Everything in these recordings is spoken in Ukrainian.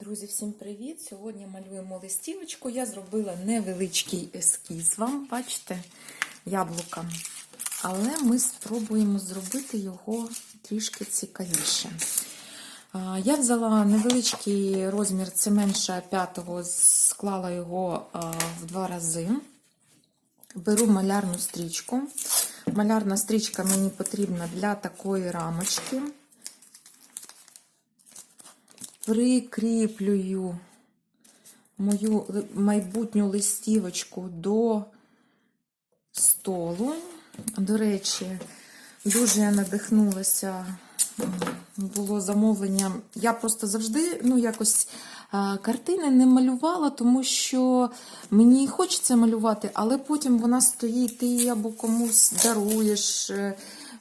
Друзі, всім привіт! Сьогодні малюємо листівочку. Я зробила невеличкий ескіз вам, бачите, яблука. Але ми спробуємо зробити його трішки цікавіше. Я взяла невеличкий розмір, це менше п'ятого, склала його в два рази. Беру малярну стрічку. Малярна стрічка мені потрібна для такої рамочки прикріплюю мою майбутню листівочку до столу. До речі, дуже я надихнулася. Було замовлення. Я просто завжди ну, якось картини не малювала, тому що мені хочеться малювати, але потім вона стоїть, ти або комусь даруєш.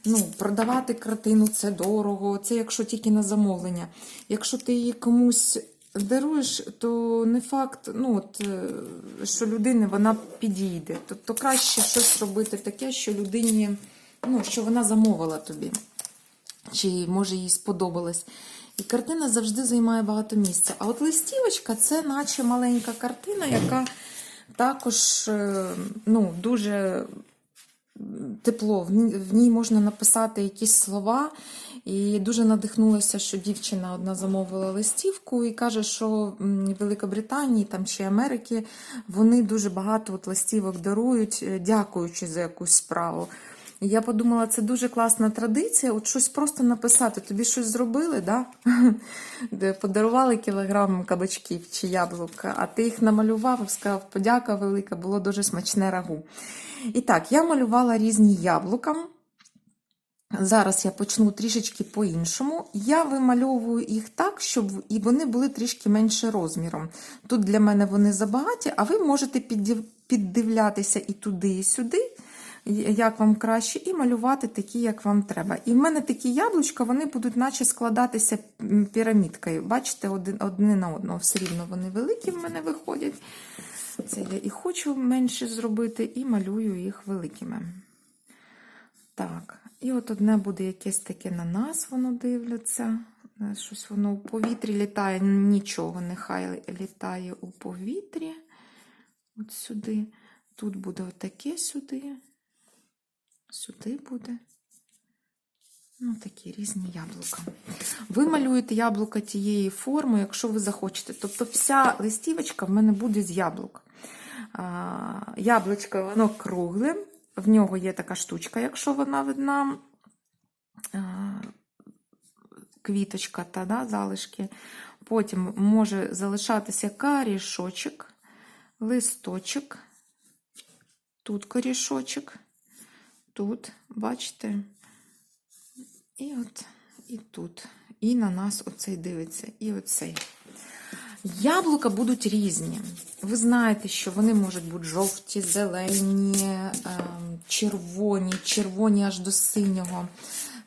Ну, продавати картину це дорого, це якщо тільки на замовлення. Якщо ти її комусь даруєш, то не факт, ну, от, е, що людині вона підійде. Тобто краще щось робити таке, що людині, ну, що вона замовила тобі, чи може їй сподобалось. І картина завжди займає багато місця. А от листівочка це наче маленька картина, яка також е, ну, дуже тепло. В ній- можна написати якісь слова. І дуже надихнулася, що дівчина одна замовила листівку і каже, що Великобританії там чи Америки вони дуже багато от листівок дарують, е, дякуючи за якусь справу. Я подумала, це дуже класна традиція. От щось просто написати. Тобі щось зробили, да? Подарували кілограм кабачків чи яблука, а ти їх намалював і сказав, подяка велика, було дуже смачне рагу. І так, я малювала різні яблука. Зараз я почну трішечки по-іншому. Я вимальовую їх так, щоб і вони були трішки менше розміром. Тут для мене вони забагаті, а ви можете піддивлятися і туди, і сюди, як вам краще, і малювати такі, як вам треба. І в мене такі яблучка, вони будуть наче складатися пірамідкою. Бачите, одне на одного все рівно вони великі в мене виходять. Це я і хочу менше зробити, і малюю їх великими. Так, і от одне буде якесь таке на нас, воно дивляться. Е, Щось воно у повітрі літає, нічого, нехай літає у повітрі. От сюди. Тут буде отаке сюди. Сюди буде. Ну, такі різні яблука. Ви малюєте яблука тієї форми, якщо ви захочете. Тобто вся листівочка в мене буде з яблук. Яблучко, воно кругле, в нього є така штучка, якщо вона видна, квіточка та да, залишки. Потім може залишатися корішочок, листочок, тут корішочок, тут, бачите, і от, і тут. І на нас оцей дивиться, і оцей. Яблука будуть різні. Ви знаєте, що вони можуть бути жовті, зелені, ем, червоні, червоні аж до синього.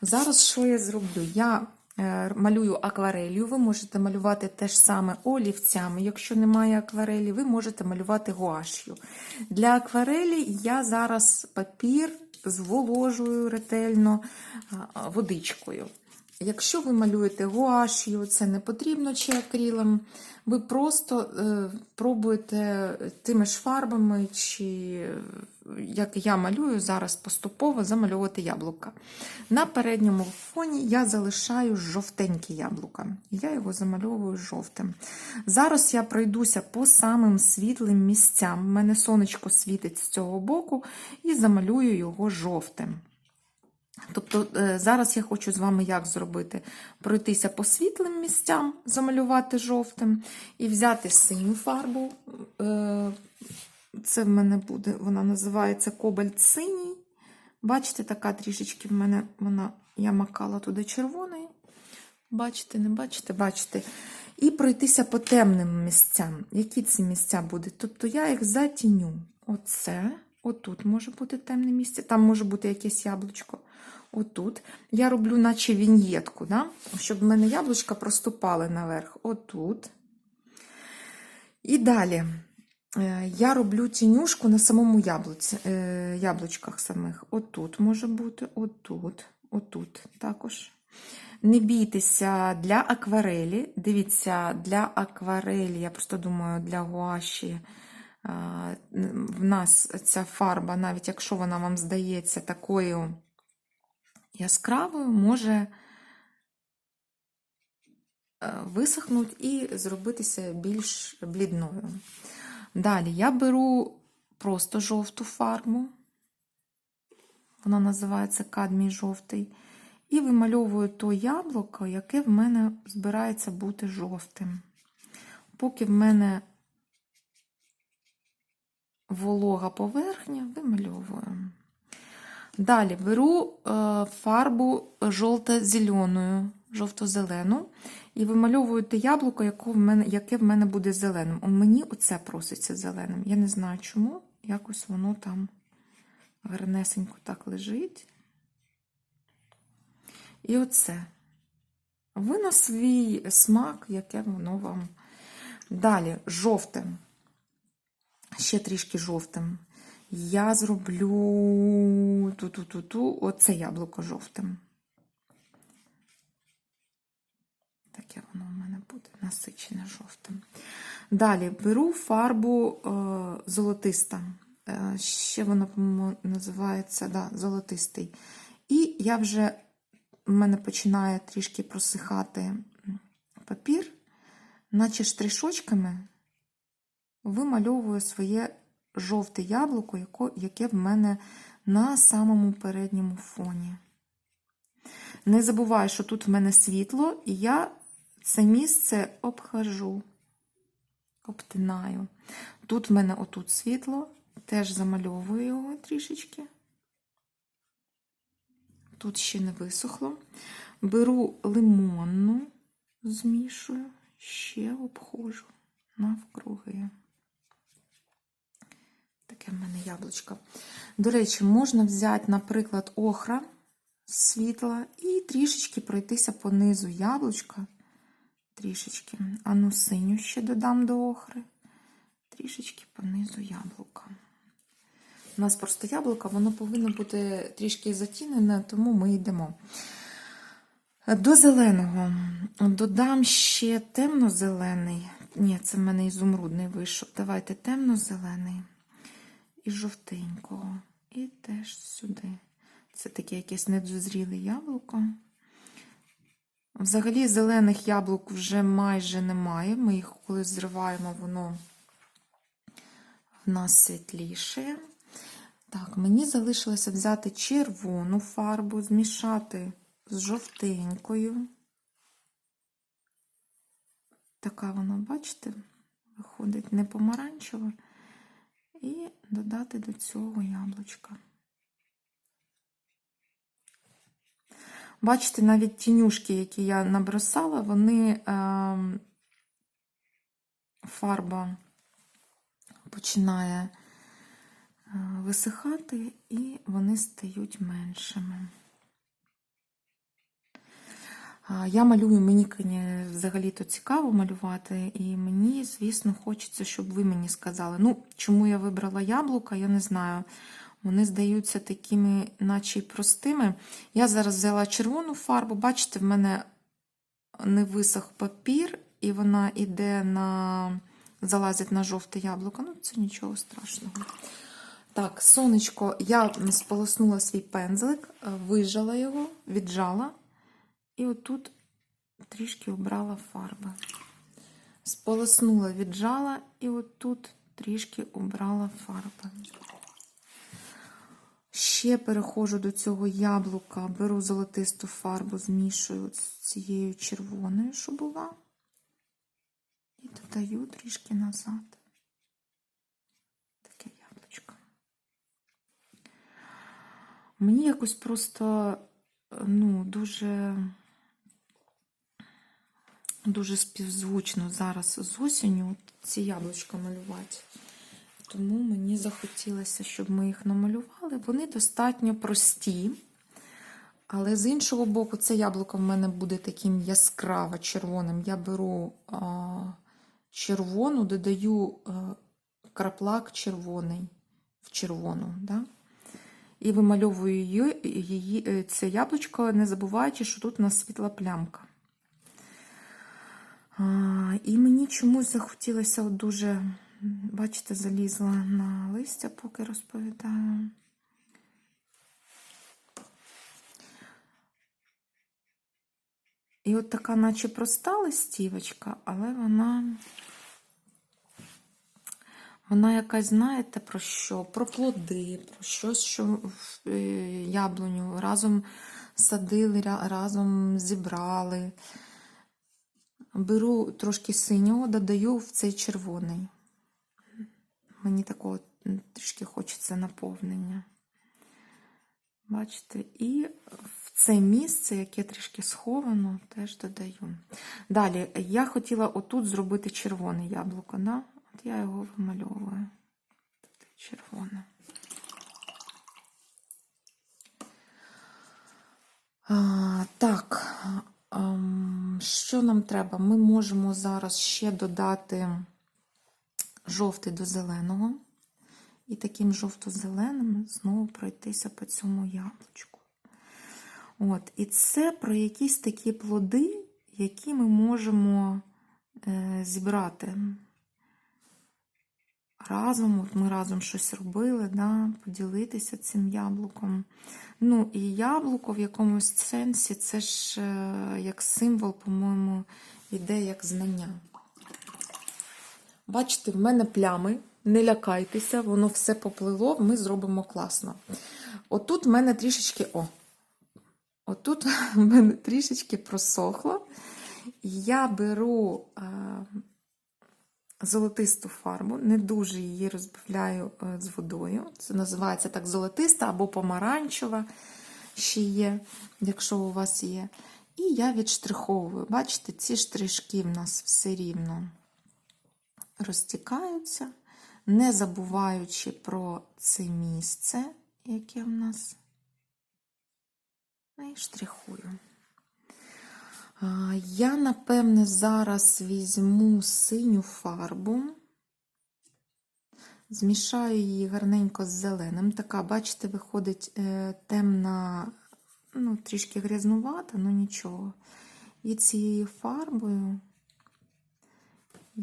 Зараз що я зроблю? Я е, малюю акварелью. Ви можете малювати те ж саме олівцями. Якщо немає акварелі, ви можете малювати гуаш'ю. Для акварелі я зараз папір зволожую ретельно водичкою. Якщо ви малюєте гуаш'ю, це не потрібно чи акрилом, ви просто е, пробуєте тими ж фарбами, чи як я малюю зараз поступово замальовувати яблука. На передньому фоні я залишаю жовтеньке яблука. Я його замальовую жовтим. Зараз я пройдуся по самим світлим місцям. У мене сонечко світить з цього боку і замалюю його жовтим. Тобто е, зараз я хочу з вами як зробити? Пройтися по світлим місцям, замалювати жовтим, і взяти синю фарбу. Це в мене буде, вона називається кобальт синій. Бачите, така трішечки в мене вона, я макала туди червоний. Бачите, не бачите, бачите. І пройтися по темним місцям. Які ці місця будуть? Тобто я їх затіню. Оце, отут може бути темне місце, там може бути якесь яблучко. Отут. Я роблю, наче віньєтку, да? щоб в мене яблучка проступали наверх. Отут. І далі я роблю тінюшку на самому яблуці, е, яблучках самих. Отут може бути, отут, отут також. Не бійтеся для акварелі. Дивіться, для акварелі, я просто думаю, для гуаші. В нас ця фарба, навіть якщо вона вам здається такою яскравою, може е, висохнути і зробитися більш блідною. Далі я беру просто жовту фарбу, вона називається кадмій жовтий, і вимальовую то яблуко, яке в мене збирається бути жовтим. Поки в мене волога поверхня, вимальовую. Далі беру е, фарбу жовто-зеленою, жовто-зелену, і вимальовуєте яблуко, яке в мене, яке в мене буде зеленим. У мені оце проситься зеленим. Я не знаю чому, якось воно там гарнесенько так лежить. І оце. Ви на свій смак, яке воно вам. Далі, жовтим. Ще трішки жовтим. Я зроблю ту-ту-ту-ту, оце яблуко жовтим. Таке воно в мене буде насичене жовтим. Далі беру фарбу е, золотиста. Е, ще воно, по-моєму, називається да, золотистий. І я вже в мене починає трішки просихати папір, наче штришочками вимальовую своє жовте яблуко, яке в мене на самому передньому фоні. Не забуваю, що тут в мене світло, і я це місце обхожу, обтинаю. Тут в мене отут світло, теж замальовую його трішечки. Тут ще не висохло. Беру лимонну, змішую, ще обходжу навкруги. Таке в мене яблучко. До речі, можна взяти, наприклад, охра світла і трішечки пройтися по низу яблучка. Трішечки. Ану, синю ще додам до охри. Трішечки по низу яблука. У нас просто яблуко, воно повинно бути трішки затінене, тому ми йдемо. До зеленого додам ще темно-зелений. Ні, це в мене ізумрудний вийшов. Давайте темно-зелений і жовтенького. І теж сюди. Це таке якесь недозріле яблуко. Взагалі, зелених яблук вже майже немає. Ми їх, коли зриваємо, воно в нас світліше. Так, мені залишилося взяти червону фарбу, змішати з жовтенькою. Така вона, бачите, виходить не помаранчева. І додати до цього яблучка. Бачите, навіть тінюшки, які я набросала, вони е, фарба починає е, висихати, і вони стають меншими. Я малюю, мені взагалі-то цікаво малювати, і мені, звісно, хочеться, щоб ви мені сказали. Ну, чому я вибрала яблука, я не знаю. Вони здаються такими, наче й простими. Я зараз взяла червону фарбу, бачите, в мене не висох папір, і вона йде на залазить на жовте яблуко. Ну, це нічого страшного. Так, сонечко, я сполоснула свій пензлик, вижала його, віджала. І отут трішки обрала фарби. Сполоснула, віджала, і отут трішки обрала фарби. Ще переходжу до цього яблука, беру золотисту фарбу, змішую з цією червоною, що була, і додаю трішки назад. Таке яблучко. Мені якось просто, ну, дуже дуже співзвучно зараз з осінню ці яблучка малювати. Тому мені захотілося, щоб ми їх намалювали. Вони достатньо прості. Але з іншого боку, це яблуко в мене буде таким яскраво червоним. Я беру а, червону, додаю а, краплак червоний в червону. Да? і вимальовую її, її, е, це яблучко, не забуваючи, що тут у нас світла плямка. А, і мені чомусь захотілося дуже, бачите, залізла на листя, поки розповідаю. І от така, наче проста листівочка, але вона. Вона якась, знаєте, про що? Про плоди, про щось, що е, яблуню разом садили, разом зібрали. Беру трошки синього, додаю в цей червоний. Мені такого трішки хочеться наповнення. Бачите, і в це місце, яке трішки сховано, теж додаю. Далі, я хотіла отут зробити червоне яблуко, да? От я його вимальовую. Червоне. А, так, ем, що нам треба? Ми можемо зараз ще додати жовтий до зеленого. І таким жовто-зеленим знову пройтися по цьому яблучку. От, і це про якісь такі плоди, які ми можемо е, зібрати. Разом, от ми разом щось робили, да, поділитися цим яблуком. Ну, і яблуко в якомусь сенсі це ж е, як символ, по-моєму, іде як знання. Бачите, в мене плями, не лякайтеся, воно все поплило, ми зробимо класно. Отут в мене трішечки, о, отут в мене трішечки просохло. Я беру е, золотисту фарбу, не дуже її розбавляю е, з водою. Це називається так золотиста або помаранчева ще є, якщо у вас є. І я відштриховую. Бачите, ці штришки в нас все рівно розтікаються, не забуваючи про це місце, яке в нас. І штрихую. Я, напевне, зараз візьму синю фарбу, змішаю її гарненько з зеленим. Така, бачите, виходить е, темна, ну, трішки грязнувата, ну нічого. І цією фарбою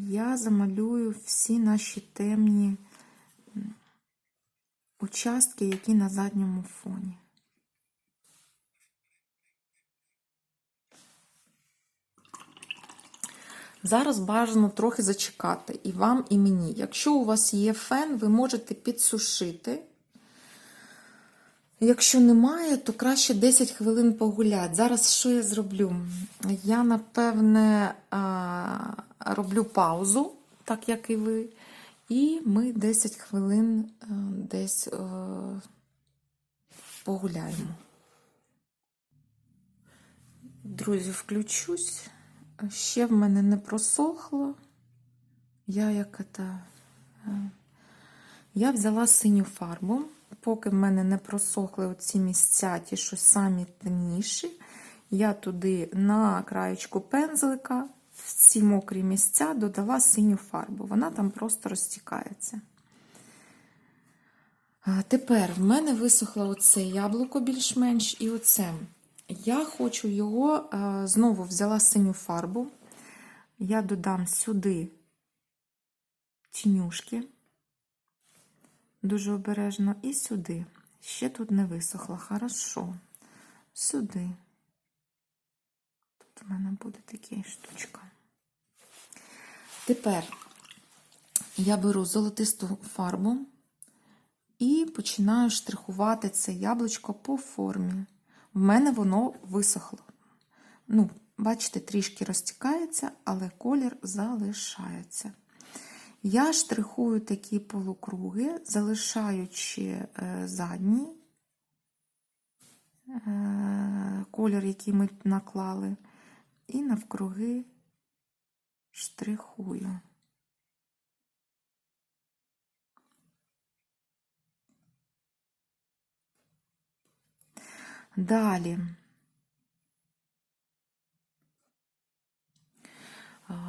я замалюю всі наші темні участки, які на задньому фоні. Зараз бажано трохи зачекати і вам, і мені. Якщо у вас є фен, ви можете підсушити. Якщо немає, то краще 10 хвилин погуляти. Зараз що я зроблю? Я, напевне, роблю паузу, так як і ви, і ми 10 хвилин десь а, погуляємо. Друзі, включусь. Ще в мене не просохло. Я як это, е, я взяла синю фарбу, поки в мене не просохли оці місця, ті, що самі темніші, я туди на краєчку пензлика в ці мокрі місця додала синю фарбу. Вона там просто розтікається. Тепер в мене висохло оце яблуко більш-менш і оце. Я хочу його, знову взяла синю фарбу. Я додам сюди тінюшки, дуже обережно, і сюди. Ще тут не висохло. Хорошо. Сюди. Тут у мене буде така штучка. Тепер я беру золотисту фарбу і починаю штрихувати це яблучко по формі. В мене воно висохло. Ну, бачите, трішки розтікається, але колір залишається. Я штрихую такі полукруги, залишаючи е, задній е, колір, який ми наклали, і навкруги штрихую. Далі.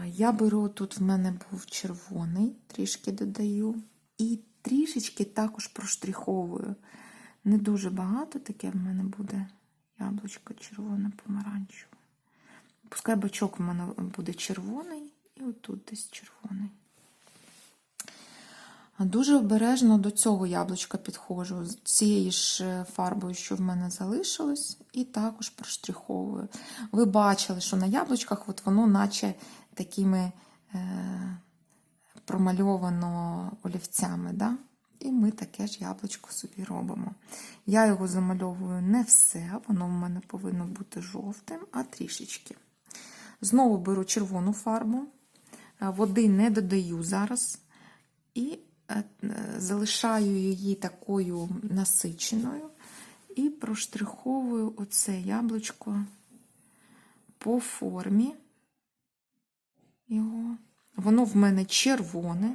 Я беру, тут в мене був червоний, трішки додаю, і трішечки також проштриховую. Не дуже багато таке в мене буде яблучко червоне, помаранчеве. Пускай бачок в мене буде червоний, і отут десь червоний. Дуже обережно до цього яблучка підходжу з цією ж е, фарбою, що в мене залишилось, і також проштриховую. Ви бачили, що на яблучках от воно наче такими е, промальовано олівцями. Да? І ми таке ж яблучко собі робимо. Я його замальовую не все, воно в мене повинно бути жовтим, а трішечки. Знову беру червону фарбу, е, води не додаю зараз. І е, е, залишаю її такою насиченою і проштриховую оце яблучко по формі його. Воно в мене червоне.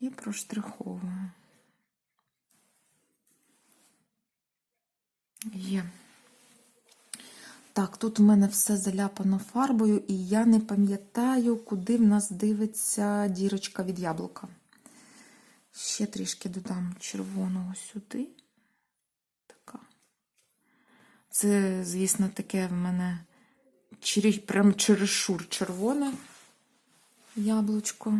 І проштриховую. Є. Так, тут в мене все заляпано фарбою, і я не пам'ятаю, куди в нас дивиться дірочка від яблука. Ще трішки додам червоного сюди. Така. Це, звісно, таке в мене прям чересшур червоне яблучко.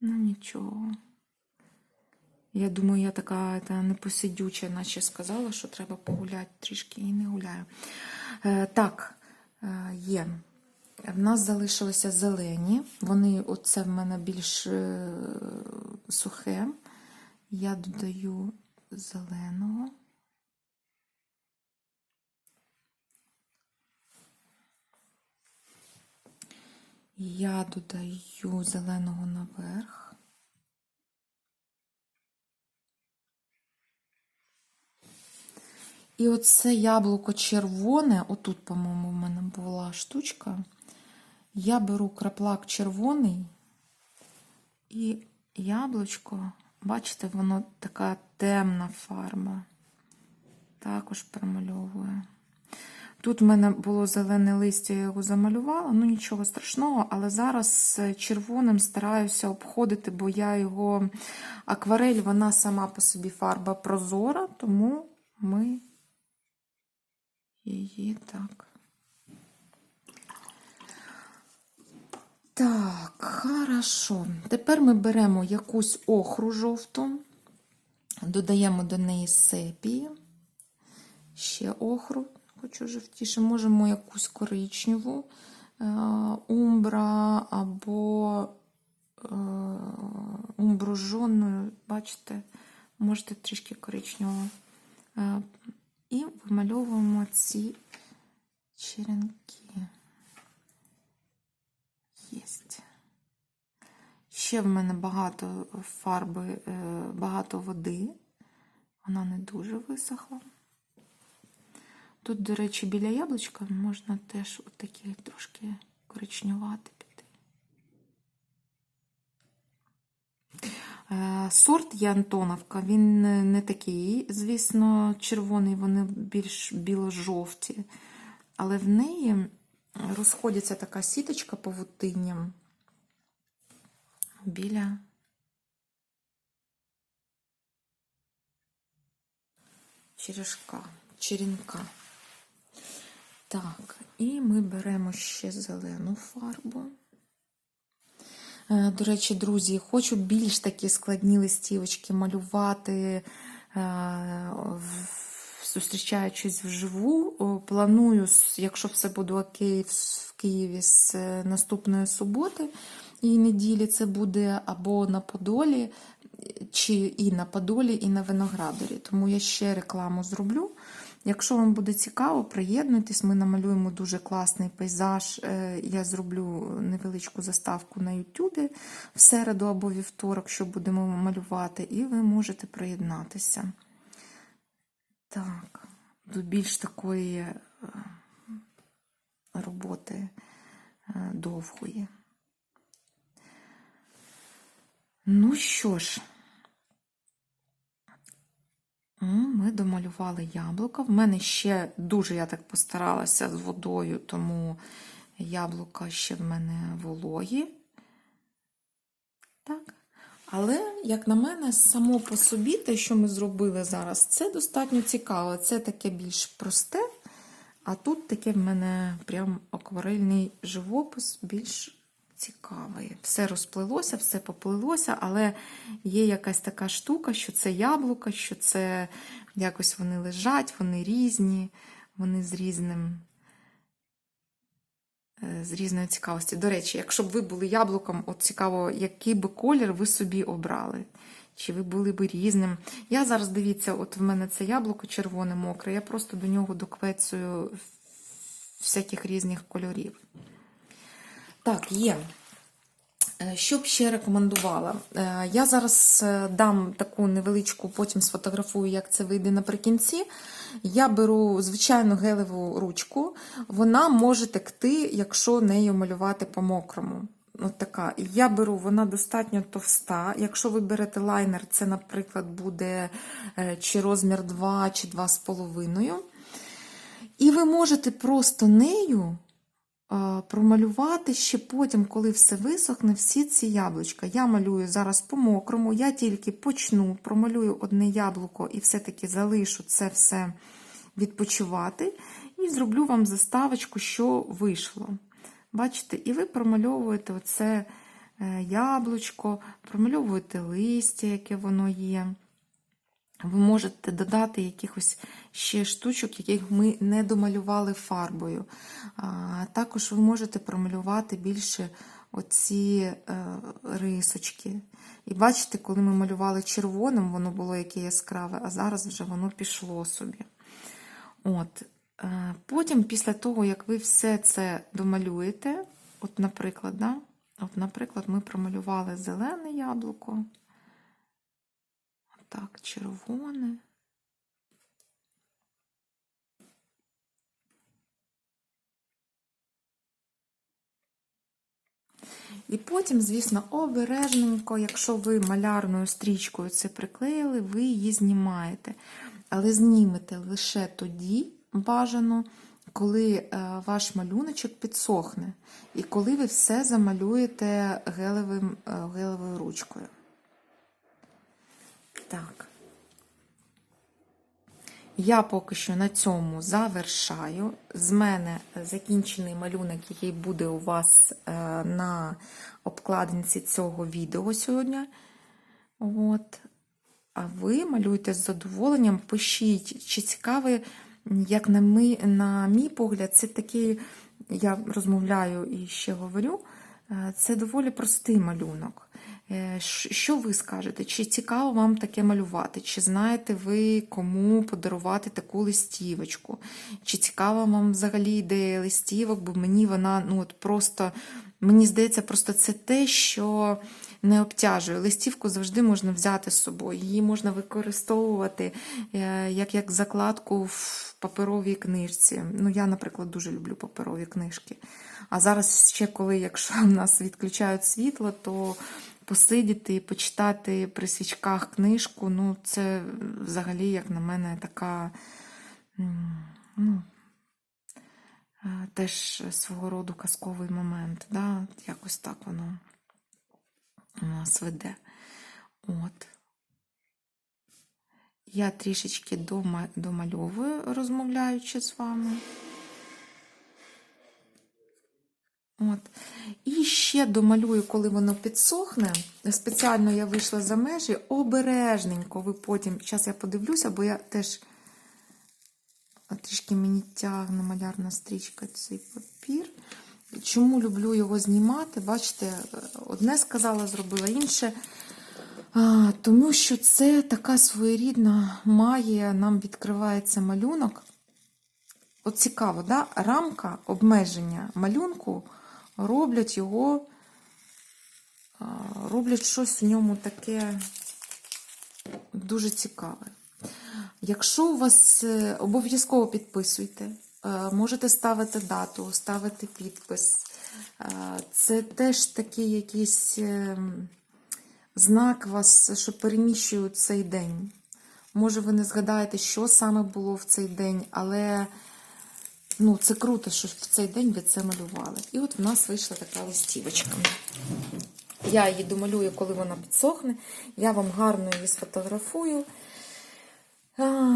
Ну, нічого. Я думаю, я така та, непосидюча, наче сказала, що треба погуляти трішки і не гуляю. Е, так, е, є. В нас залишилися зелені. Вони, оце в мене більш е, сухе. Я додаю зеленого. Я додаю зеленого наверх. І оце яблуко червоне, отут, по-моєму, в мене була штучка. Я беру краплак червоний і яблучко, бачите, воно така темна фарба. Також промальовую. Тут в мене було зелене листя, я його замалювала, ну нічого страшного, але зараз червоним стараюся обходити, бо я його акварель, вона сама по собі фарба прозора, тому ми її так. Так, хорошо. Тепер ми беремо якусь охру жовту, додаємо до неї сепії, ще охру, хочу жовтіше, можемо якусь коричневу, е, умбра або е, умбру жонною, бачите, можете трішки коричневого. Е, І вимальовуємо ці черенки. Єсть. Ще в мене багато фарби, багато води. Вона не дуже висохла. Тут, до речі, біля яблучка можна теж отакі трошки коричнювати піти. Е, Сорт є Антоновка, він не такий, звісно, червоний, вони більш біло-жовті, але в неї розходиться така сіточка павутинням біля черешка, черенка. Так, і ми беремо ще зелену фарбу. Е, До речі, друзі, хочу більш такі складні листівочки малювати, е, зустрічаючись вживу. Планую, якщо все буде окей, в Києві з е, наступної суботи і неділі це буде або на Подолі, чи і на Подолі, і на Виноградарі. Тому я ще рекламу зроблю. Якщо вам буде цікаво, приєднуйтесь, ми намалюємо дуже класний пейзаж. Е, Я зроблю невеличку заставку на Ютубі в середу або вівторок, що будемо малювати, і ви можете приєднатися. Так, до більш такої е, роботи е, довгої. Ну що ж, Ми домалювали яблука. В мене ще дуже я так постаралася з водою, тому яблука ще в мене вологі. Так. Але, як на мене, само по собі те, що ми зробили зараз, це достатньо цікаво. Це таке більш просте, а тут таке в мене прям акварельний живопис більш цікавий. Все розплилося, все поплилося, але є якась така штука, що це яблука, що це якось вони лежать, вони різні, вони з різним. е, З різної цікавості. До речі, якщо б ви були яблуком, от цікаво, який би колір ви собі обрали. Чи ви були б різним. Я зараз дивіться, от в мене це яблуко червоне мокре, я просто до нього доквецюю всяких різних кольорів. Так, є. Е, Що б ще рекомендувала? Е, Я зараз е, дам таку невеличку, потім сфотографую, як це вийде наприкінці. Я беру звичайну гелеву ручку, вона може текти, якщо нею малювати по-мокрому. От така. Я беру, вона достатньо товста. Якщо ви берете лайнер, це, наприклад, буде чи розмір 2, чи 2,5. І ви можете просто нею промалювати ще потім, коли все висохне, всі ці яблучка. Я малюю зараз по-мокрому, я тільки почну, промалюю одне яблуко і все-таки залишу це все відпочивати. І зроблю вам заставочку, що вийшло. Бачите, і ви промальовуєте оце е, яблучко, промальовуєте листя, яке воно є. Ви можете додати якихось ще штучок, яких ми не домалювали фарбою. Також ви можете промалювати більше оці е, рисочки. І бачите, коли ми малювали червоним, воно було яке яскраве, а зараз вже воно пішло собі. От. Е, потім, після того, як ви все це домалюєте, от, наприклад, да? от, наприклад, ми промалювали зелене яблуко. Так, червоне. І потім, звісно, обережненько, якщо ви малярною стрічкою це приклеїли, ви її знімаєте. Але знімете лише тоді бажано, коли е, ваш малюночок підсохне. І коли ви все замалюєте гелевим, е, гелевою ручкою. Так. Я поки що на цьому завершаю. З мене закінчений малюнок, який буде у вас е, на обкладинці цього відео сьогодні. От. А ви малюйте з задоволенням, пишіть, чи цікавий, як на, ми, на мій погляд, це такий, я розмовляю і ще говорю, е, це доволі простий малюнок. Е, Що ви скажете? Чи цікаво вам таке малювати? Чи знаєте ви, кому подарувати таку листівочку? Чи цікава вам взагалі ідея листівок? Бо мені вона ну от просто, мені здається, просто це те, що не обтяжує. Листівку завжди можна взяти з собою. Її можна використовувати е, як, як закладку в паперовій книжці. Ну, я, наприклад, дуже люблю паперові книжки. А зараз ще коли, якщо в нас відключають світло, то посидіти і почитати при свічках книжку, ну, це взагалі, як на мене, така ну, е, теж свого роду казковий момент. Да? Якось так воно у нас веде. От. Я трішечки домальовую, розмовляючи з вами. От. І ще домалюю, коли воно підсохне. Спеціально я вийшла за межі, обережненько ви потім. Зараз я подивлюся, бо я теж трішки мені тягне малярна стрічка цей папір. Чому люблю його знімати? Бачите, одне сказала, зробила інше. А, тому що це така своєрідна магія, нам відкривається малюнок. От цікаво, да? рамка обмеження малюнку роблять його, роблять щось в ньому таке дуже цікаве. Якщо у вас е, обов'язково підписуйте, е, можете ставити дату, ставити підпис. Е, Це теж такий якийсь знак вас, що переміщують цей день. Може, ви не згадаєте, що саме було в цей день, але ну, це круто, що в цей день ви це малювали. І от в нас вийшла така листівочка. Я її домалюю, коли вона підсохне. Я вам гарно її сфотографую.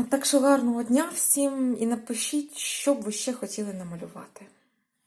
Так що гарного дня всім і напишіть, що б ви ще хотіли намалювати.